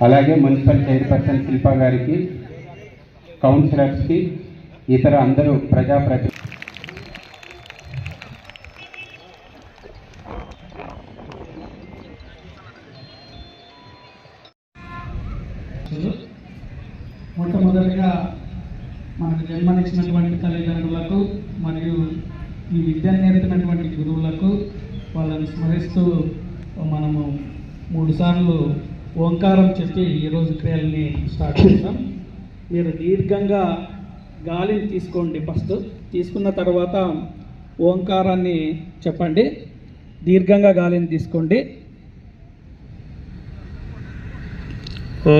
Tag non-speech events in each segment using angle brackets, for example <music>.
అలాగే municipal chairperson Shilpa గారికి కౌన్సిలర్స్కి ఇతర అందరూ ప్రజాప్రతి మొట్టమొదటిగా మనకు జన్మనిచ్చినటువంటి తల్లిదండ్రులకు మరియు ఈ విద్యను నేర్పినటువంటి గురువులకు వాళ్ళని స్మరిస్తూ మనము మూడుసార్లు ఓంకారం చెప్పి ఈరోజు క్రియల్ని స్టార్ట్ చేస్తాం మీరు దీర్ఘంగా గాలిని తీసుకోండి ఫస్ట్. తీసుకున్న తర్వాత ఓంకారాన్ని చెప్పండి. దీర్ఘంగా గాలిని తీసుకోండి. ఓ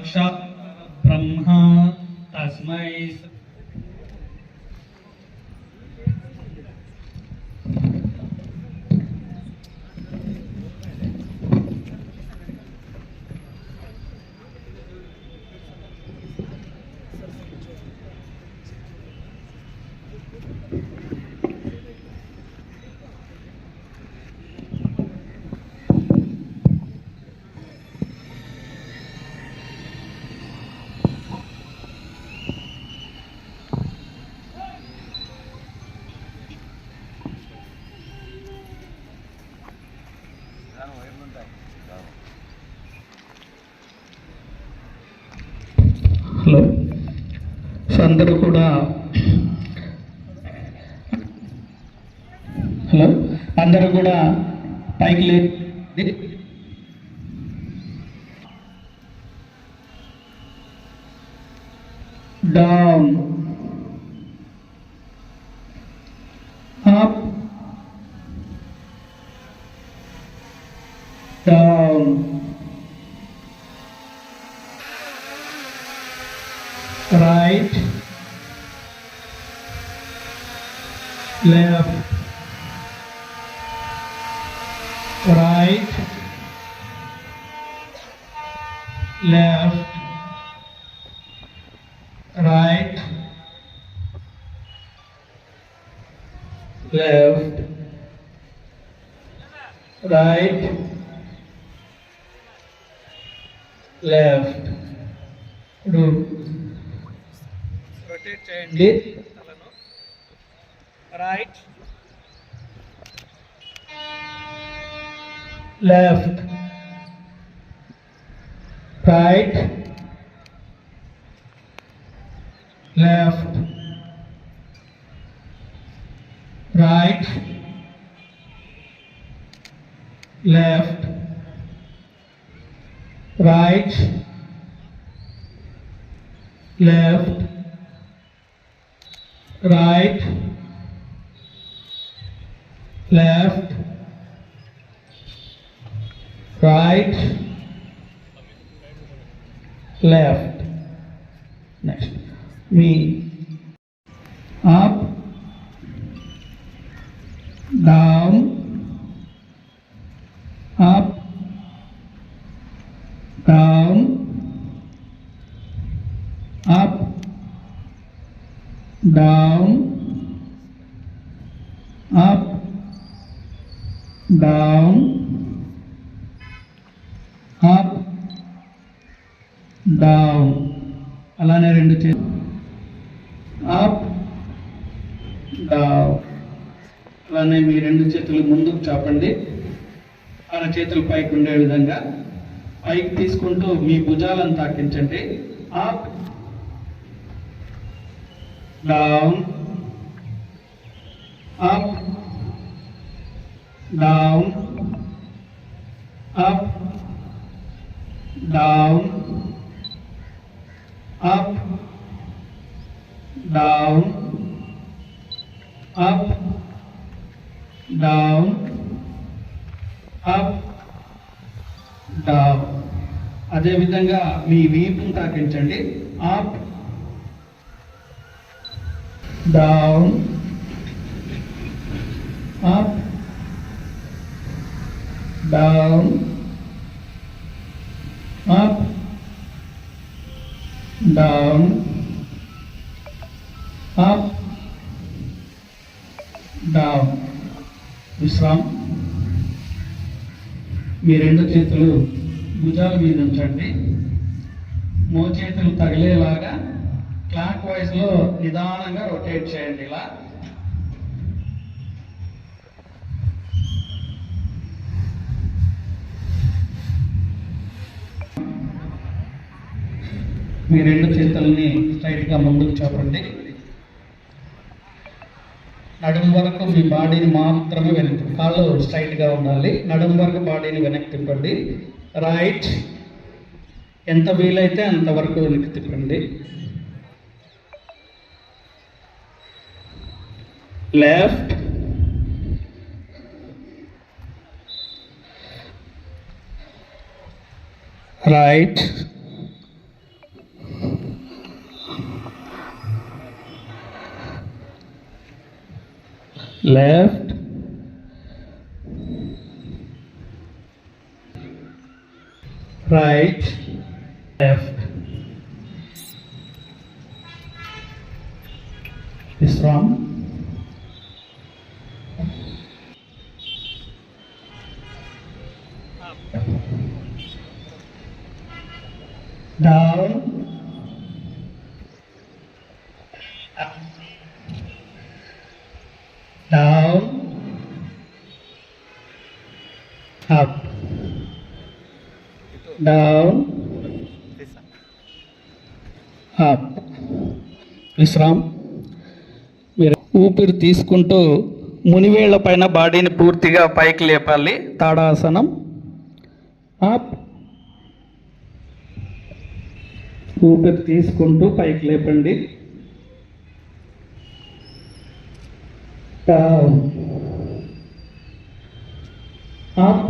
साक्षात् ब्रह्मा तस्मै తస్మై హలో సో అందరూ కూడా హలో? అందరూ కూడా పైకి లే down left, right, left, right, left, right, left, do. Rotate and Right. Left. Right. Left. Right. Left. Right. Left. right left, right, left. Next, me, up, down, up, down, up, down, down, up, down. అలానే రెండు చే up down అలానే మీ రెండు చేతులు ముందుకు చాపండి. అర చేతులు పైకి ఉండే విధంగా పైకి తీసుకుంటూ మీ భుజాలను తాకించండి. Up down up down, up, down, up, down, up, down, up, down. అదేవిధంగా మీ వీపును తాకించండి up down up down, up, down, up, down. విశ్రామ్ మీ రెండు చేతులు భుజాల మీద ఉంచండి. మో చేతులు తగిలేలాగా క్లాక్ వైజ్లో నిదానంగా రొటేట్ చేయండి ఇలా. మీ రెండు చేతుల్ని స్ట్రైట్గా ముందుకు చూపండి. నడుము వరకు మీ బాడీని మాత్రమే వెనక్కి కాళ్ళు స్ట్రైట్గా ఉండాలి. నడుము వరకు బాడీని వెనక్కి తిప్పండి. రైట్. ఎంత వీలైతే అంతవరకు వెనక్కి తిప్పండి. Left. Right. left. Right. Left. This wrong. Down. Down up విశ్రామ్ మీరు ఊపిరి తీసుకుంటూ మునివేళ్ళ పైన బాడీని పూర్తిగా పైకి లేపాలి. తాడాసనం. అప్ ఊపిరి తీసుకుంటూ పైకి లేపండి. Down up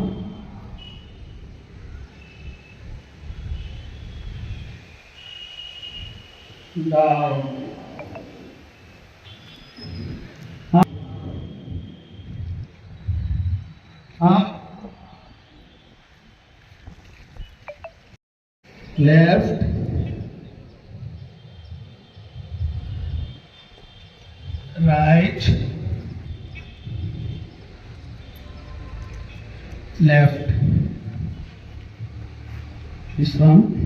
right, left. This one.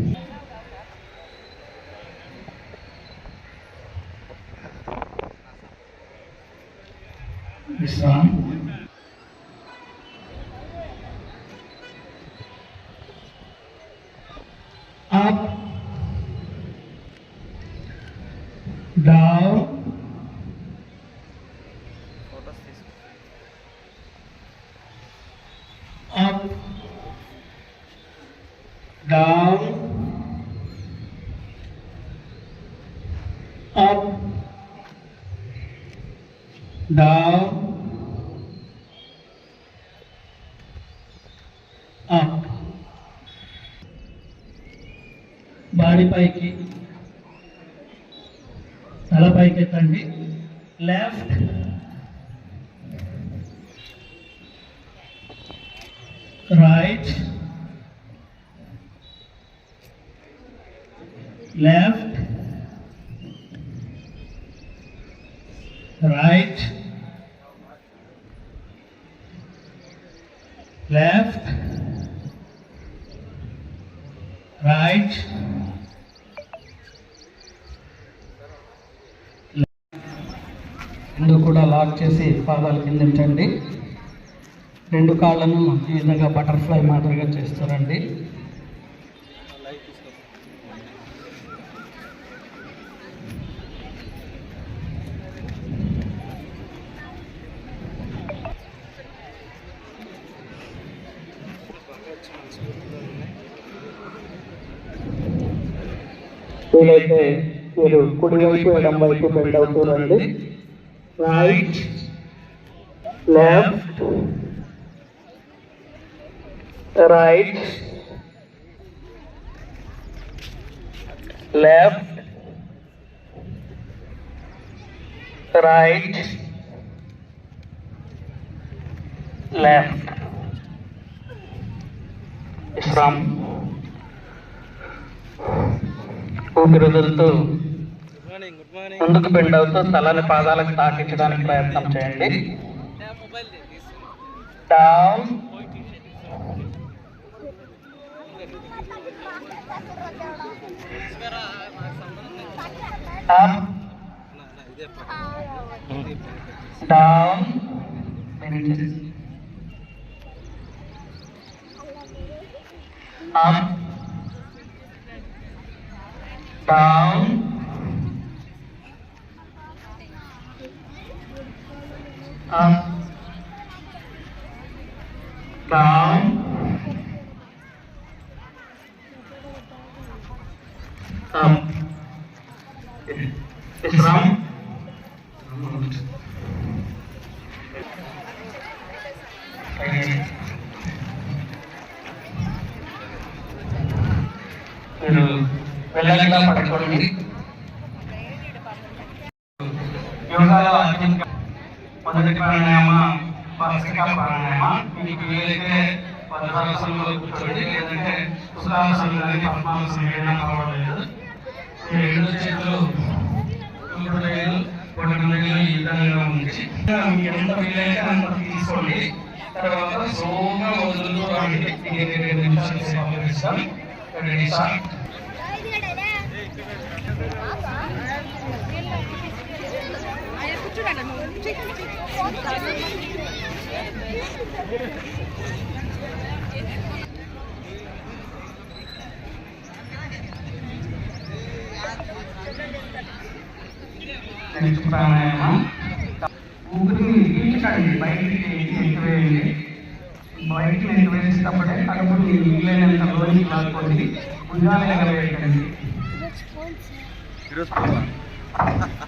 Up. Down. up, down, up, down, body పైకి తల పైకి ఎత్తండి. లెఫ్ట్. right, left, కూడా లాక్ చేసి పాదాలు కిందించండి రెండు కాళ్ళను ఈ విధంగా బటర్ఫ్లై మాదిరిగా చేస్తారండి. వీలైతే మీరు కుడి వైపు ఎడం వైపు బెండ్ అవుతూ రండి. right, left, right, left, right, left. From Ubirudal to ముందుకు బెండ్ అవుతూ తలని పాదాలకు తాకించడానికి ప్రయత్నం చేయండి. Down up down up down up, down, up. విశ్రామ్ మీరు వెళ్ళగా పట్టుకోండి యోగాలో అత్యంత మొదటి ప్రాణాయామ భస్త్రిక ప్రాణాయామ మీకు వీలైతే వజ్రాసనంలో కూర్చోండి. లేదంటే సుఖాసనం కానీ పద్మాసనం ఏదైనా పర్వాలేదు రెండు చేతులు చూపుడు వేలు ఈ విధంగా ఉంచి. మీకు ఎంత వీలైతే అంత తీసుకోండి. తర్వాత స్లోగా వదులుతూ రండి. ఇది నిమిషాలు సేపు చేస్తాం రెడీ పీల్చండి బయటికి ఎక్కివేయండి బయటికి ఎక్కివేసేటప్పుడే కడుపుని వీలైనంత లోనికి లాక్కోండి భుజాలు ఎగవేయకండి విశ్రామ్ <laughs>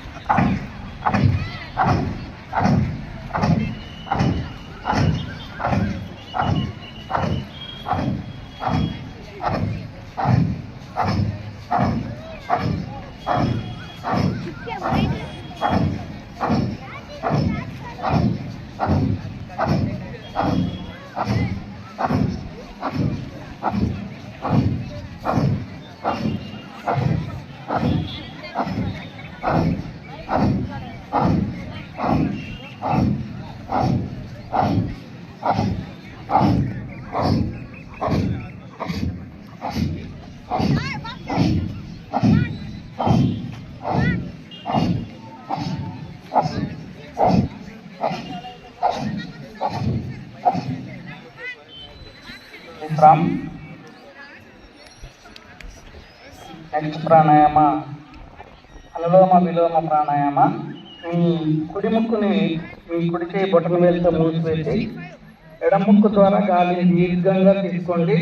ప్రాణాయామ అనులోమ విలోమ ప్రాణాయామ మీ కుడి ముక్కుని మీ కుడి చేయి బొటన వేలితో మూసివేసి ఎడం ముక్కు ద్వారా గాలిని దీర్ఘంగా తీసుకోండి.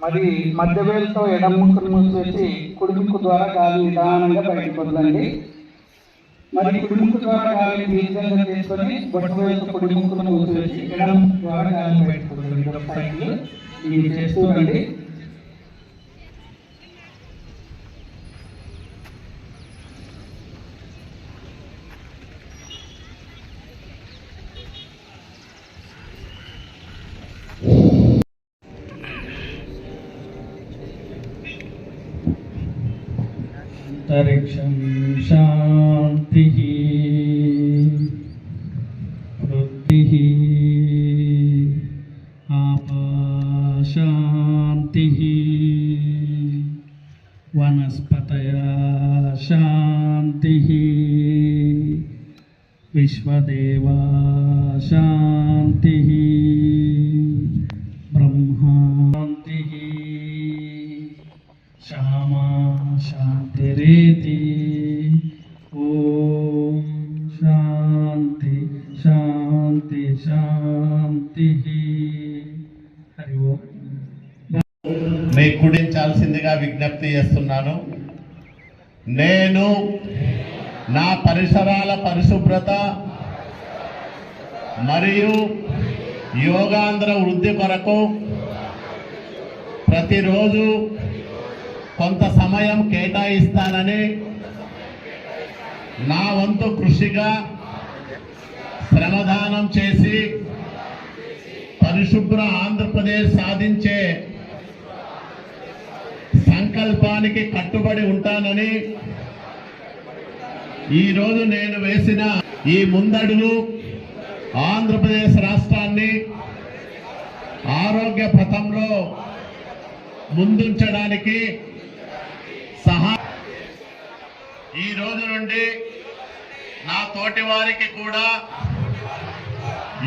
మరి మధ్య వేలుతో ఎడం ముక్కును మూసివేసి కుడి ముక్కు ద్వారా గాలి నిదానంగా బయటకు వదలండి. మరి కుడి ముక్కు ద్వారా గాలిని దీర్ఘంగా తీసుకొని బొట్ట వేలుతో కుడి ముక్కును మూసివేసి ఎడం ముక్కు ద్వారా గాలిని బయటకు వదలండి. చేస్తూ రండి. वनस्पत शान्तिः विश्वदेवा शान्तिः। విజ్ఞప్తి చేస్తున్నాను. నేను నా పరిసరాల పరిశుభ్రత మరియు యోగాంధ్ర వృద్ధి కొరకు ప్రతిరోజు కొంత సమయం కేటాయిస్తానని నా వంతు కృషిగా శ్రమదానం చేసి పరిశుభ్ర ఆంధ్రప్రదేశ్ సాధించే సంకల్పానికి కట్టుబడి ఉంటానని ఈరోజు నేను వేసిన ఈ ముందడుగు ఆంధ్రప్రదేశ్ రాష్ట్రాన్ని ఆరోగ్య పథంలో ముందుంచడానికి సహా ఈ రోజు నుండి నా తోటి వారికి కూడా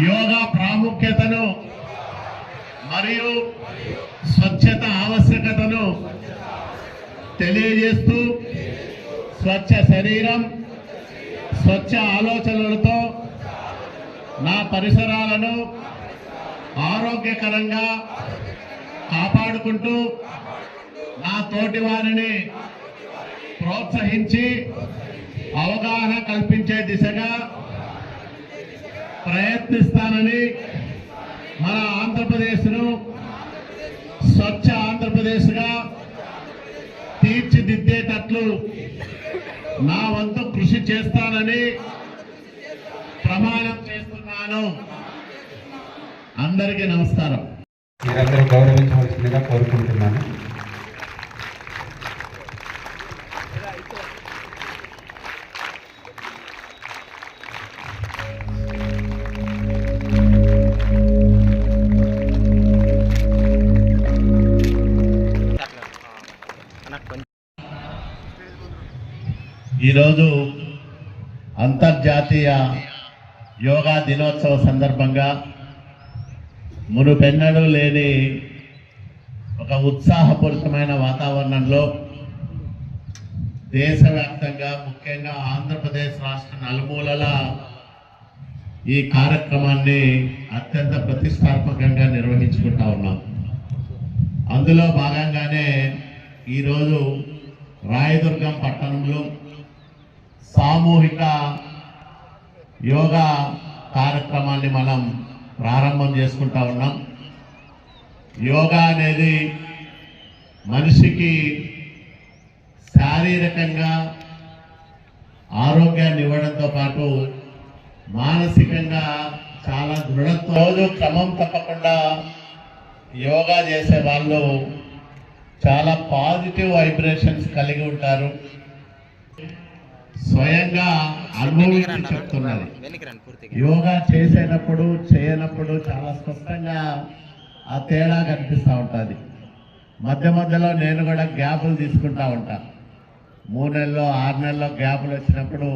యోగా ప్రాముఖ్యతను మరియు స్వచ్ఛత ఆవశ్యకతను తెలియజేస్తూ స్వచ్ఛ శరీరం స్వచ్ఛ ఆలోచనలతో నా పరిసరాలను ఆరోగ్యకరంగా కాపాడుకుంటూ నా తోటి వారిని ప్రోత్సహించి అవగాహన కల్పించే దిశగా ప్రయత్నిస్తానని మన ఆంధ్రప్రదేశ్ను స్వచ్ఛ ఆంధ్రప్రదేశ్గా తీర్చిదిద్దేటట్లు నా వంతు కృషి చేస్తానని ప్రమాణం చేస్తున్నాను. అందరికీ నమస్కారం. మీరందరూ గౌరవించవలసిందిగా కోరుకుంటున్నాను. ఈరోజు అంతర్జాతీయ యోగా దినోత్సవ సందర్భంగా మునుపెన్నడూ లేని ఒక ఉత్సాహపూరితమైన వాతావరణంలో దేశవ్యాప్తంగా ముఖ్యంగా ఆంధ్రప్రదేశ్ రాష్ట్ర నలుమూలల ఈ కార్యక్రమాన్ని అత్యంత ప్రతిష్టాత్మకంగా నిర్వహించుకుంటా ఉన్నాం. అందులో భాగంగానే ఈరోజు రాయదుర్గం పట్టణంలో సామూహిక యోగా కార్యక్రమాన్ని మనం ప్రారంభం చేసుకుంటా ఉన్నాం. యోగా అనేది మనిషికి శారీరకంగా ఆరోగ్యాన్ని ఇవ్వడంతో పాటు మానసికంగా చాలా దృఢత్వం. రోజు క్రమం తప్పకుండా యోగా చేసే వాళ్ళు చాలా పాజిటివ్ వైబ్రేషన్స్ కలిగి ఉంటారు. స్వయంగా అనుభవించి చెప్తున్నది యోగా చేసేటప్పుడు చేయనప్పుడు చాలా స్పష్టంగా ఆ తేడా కనిపిస్తూ ఉంటుంది. మధ్య మధ్యలో నేను కూడా గ్యాపులు తీసుకుంటా ఉంటా. మూడు నెలల్లో ఆరు నెలల్లో గ్యాపులు వచ్చినప్పుడు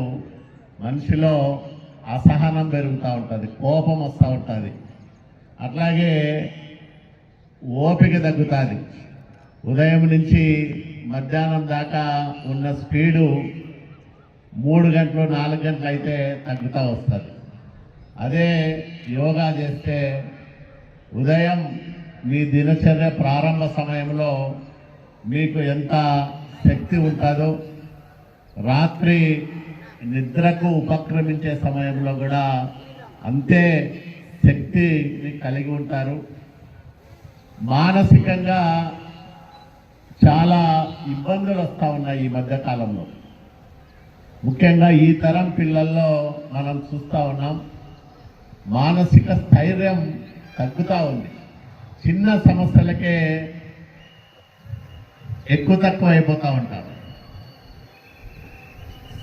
మనిషిలో అసహనం పెరుగుతూ ఉంటుంది కోపం వస్తూ ఉంటుంది. అట్లాగే ఓపిక తగ్గుతుంది. ఉదయం నుంచి మధ్యాహ్నం దాకా ఉన్న స్పీడు మూడు గంటలు నాలుగు గంటలు అయితే తగ్గుతూ వస్తుంది అదే యోగా చేస్తే ఉదయం మీ దినచర్య ప్రారంభ సమయంలో మీకు ఎంత శక్తి ఉంటుందో రాత్రి నిద్రకు ఉపక్రమించే సమయంలో కూడా అంతే శక్తిని కలిగి ఉంటారు. మానసికంగా చాలా ఇబ్బందులు వస్తూ ఉన్నాయి ఈ మధ్యకాలంలో. ముఖ్యంగా ఈ తరం పిల్లల్లో మనం చూస్తూ ఉన్నాం మానసిక స్థైర్యం తగ్గుతూ ఉంది. చిన్న సమస్యలకే ఎక్కువ తక్కువ అయిపోతూ ఉంటారు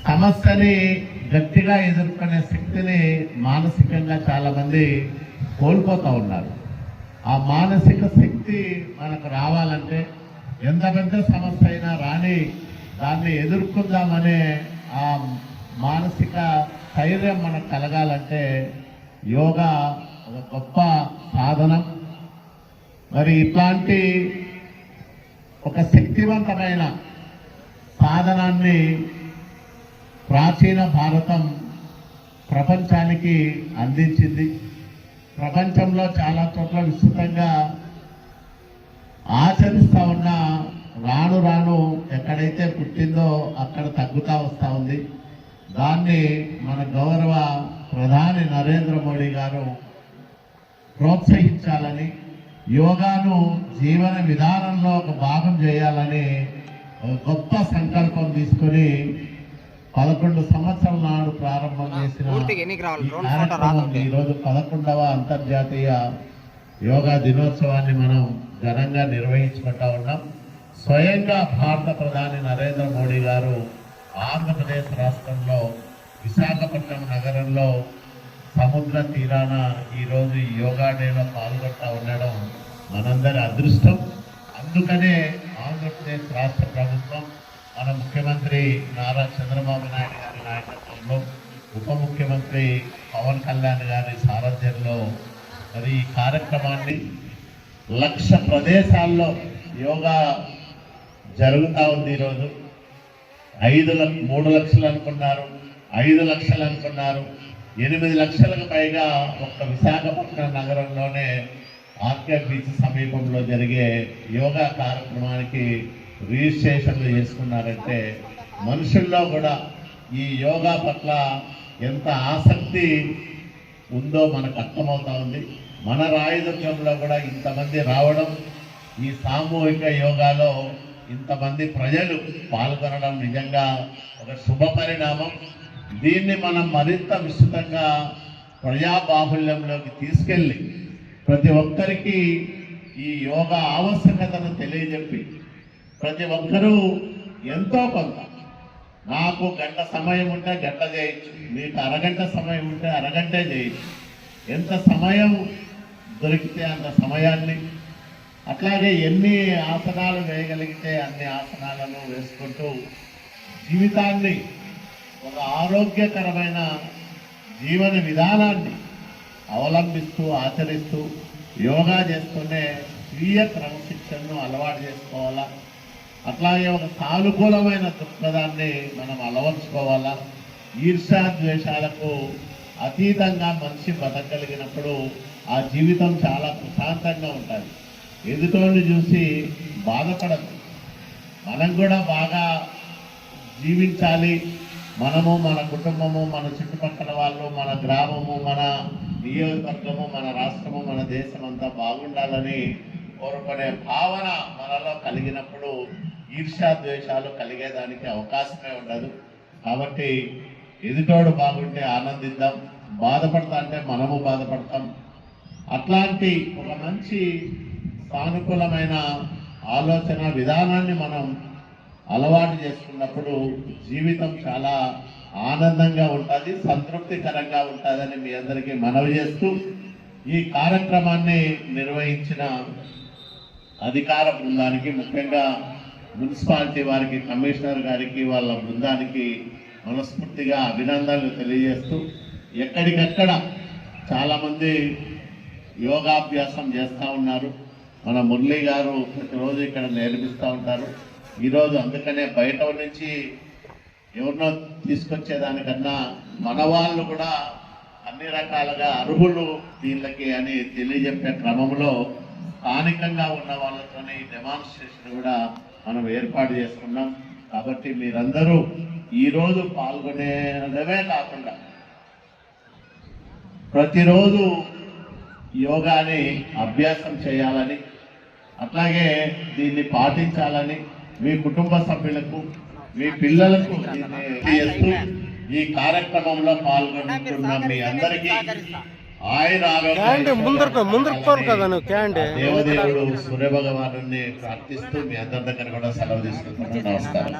సమస్యని గట్టిగా ఎదుర్కొనే శక్తిని మానసికంగా చాలామంది కోల్పోతూ ఉన్నారు. ఆ మానసిక శక్తి మనకు రావాలంటే ఎంత పెద్ద సమస్య అయినా రాని దాన్ని ఎదుర్కొందామనే ఆ మానసిక ధైర్యం మనకు కలగాలంటే యోగా ఒక గొప్ప సాధనం. మరి ఇట్లాంటి ఒక శక్తివంతమైన సాధనాన్ని ప్రాచీన భారతం ప్రపంచానికి అందించింది. ప్రపంచంలో చాలా చోట్ల విస్తృతంగా ఆచరిస్తూ ఉన్న రాను రాను ఎక్కడైతే పుట్టిందో అక్కడ తగ్గుతా వస్తూ ఉంది. దాన్ని మన గౌరవ ప్రధాని నరేంద్ర మోడీ గారు ప్రోత్సహించాలని యోగాను జీవన విధానంలో ఒక భాగం చేయాలని గొప్ప సంకల్పం తీసుకొని పదకొండు సంవత్సరాల నాడు ప్రారంభం చేసిన. ఈరోజు పదకొండవ అంతర్జాతీయ యోగా దినోత్సవాన్ని మనం ఘనంగా నిర్వహించుకుంటా ఉన్నాం. స్వయంగా భారత ప్రధాని నరేంద్ర మోడీ గారు ఆంధ్రప్రదేశ్ రాష్ట్రంలో విశాఖపట్నం నగరంలో సముద్ర తీరాన ఈరోజు యోగా డేలో పాల్గొంటా ఉండడం మనందరి అదృష్టం. అందుకనే ఆంధ్రప్రదేశ్ రాష్ట్ర ప్రభుత్వం మన ముఖ్యమంత్రి నారా చంద్రబాబు నాయుడు గారి నాయకత్వంలో ఉప ముఖ్యమంత్రి పవన్ కళ్యాణ్ గారి సారథ్యంలో మరి ఈ కార్యక్రమాన్ని లక్ష ప్రదేశాల్లో యోగా జరుగుతూ ఉంది ఈరోజు. ఐదు లక్ష మూడు లక్షలు అనుకున్నారు ఐదు లక్షలు అనుకున్నారు ఎనిమిది లక్షలకు పైగా ఒక విశాఖపట్నం నగరంలోనే ఆర్కే బీచ్ సమీపంలో జరిగే యోగా కార్యక్రమానికి రిజిస్ట్రేషన్లు చేసుకున్నారంటే మనుషుల్లో కూడా ఈ యోగా పట్ల ఎంత ఆసక్తి ఉందో మనకు అర్థమవుతా ఉంది. మన రాయదుర్గంలో కూడా ఇంతమంది రావడం ఈ సామూహిక యోగాలో ఇంతమంది ప్రజలు పాల్గొనడం నిజంగా ఒక శుభ పరిణామం. దీన్ని మనం మరింత విస్తృతంగా ప్రజాబాహుల్యంలోకి తీసుకెళ్ళి ప్రతి ఒక్కరికి ఈ యోగా ఆవశ్యకతను తెలియజెప్పి ప్రతి ఒక్కరూ ఎంతో కొంత నాకు గంట సమయం ఉంటే గంట చేయొచ్చు మీకు అరగంట సమయం ఉంటే అరగంటే చేయొచ్చు. ఎంత సమయం దొరికితే అంత సమయాన్ని అట్లాగే ఎన్ని ఆసనాలు వేయగలిగితే అన్ని ఆసనాలను వేసుకుంటూ జీవితాన్ని ఒక ఆరోగ్యకరమైన జీవన విధానాన్ని అవలంబిస్తూ ఆచరిస్తూ యోగా చేస్తూనే స్వీయ క్రమశిక్షణను అలవాటు చేసుకోవాలా? అట్లాగే ఒక సానుకూలమైన దృక్పథాన్ని మనం అలవర్చుకోవాలా? ఈర్ష్యా ద్వేషాలకు అతీతంగా మనిషి బతకగలిగినప్పుడు ఆ జీవితం చాలా ప్రశాంతంగా ఉంటుంది. ఎదుటోళ్ళు చూసి బాధపడదు మనం కూడా బాగా జీవించాలి. మనము మన కుటుంబము మన చుట్టుపక్కల వాళ్ళు మన గ్రామము మన నియోజకవర్గము మన రాష్ట్రము మన దేశం అంతా బాగుండాలని కోరుకునే భావన మనలో కలిగినప్పుడు ఈర్ష్యా ద్వేషాలు కలిగేదానికి అవకాశమే ఉండదు. కాబట్టి ఎదుటోడు బాగుంటే ఆనందిద్దాం. బాధపడతా అంటే మనము బాధపడతాం. అట్లాంటి ఒక మంచి సానుకూలమైన ఆలోచన విధానాన్ని మనం అలవాటు చేసుకున్నప్పుడు జీవితం చాలా ఆనందంగా ఉంటుంది సంతృప్తికరంగా ఉంటుందని మీ అందరికీ మనవి చేస్తూ ఈ కార్యక్రమాన్ని నిర్వహించిన అధికార బృందానికి ముఖ్యంగా మున్సిపాలిటీ వారికి కమిషనర్ గారికి వాళ్ళ బృందానికి మనస్ఫూర్తిగా అభినందనలు తెలియజేస్తూ ఎక్కడికక్కడ చాలామంది యోగాభ్యాసం చేస్తూ ఉన్నారు. మన మురళి గారు ప్రతిరోజు ఇక్కడ నేర్పిస్తూ ఉంటారు. ఈరోజు అందుకనే బయట నుంచి ఎవరినో తీసుకొచ్చేదానికన్నా మన వాళ్ళు కూడా అన్ని రకాలుగా అర్హులు దీనికి అని తెలియజెప్పే క్రమంలో స్థానికంగా ఉన్న వాళ్ళతోనే ఈ డెమాన్స్ట్రేషన్ కూడా మనం ఏర్పాటు చేసుకున్నాం కాబట్టి మీరందరూ ఈరోజు పాల్గొనేదే కాకుండా ప్రతిరోజు యోగాని అభ్యాసం చేయాలని అట్లాగే దీన్ని పాటించాలని మీ కుటుంబ సభ్యులకు మీ పిల్లలకు చేస్తూ ఈ కార్యక్రమంలో పాల్గొంటున్న మీ అందరికీ ఆయన దేవదేవుడు సూర్య భగవాను ప్రార్థిస్తూ మీ అందరి దగ్గర కూడా సెలవు తీసుకుంటున్నాను. నమస్కారం.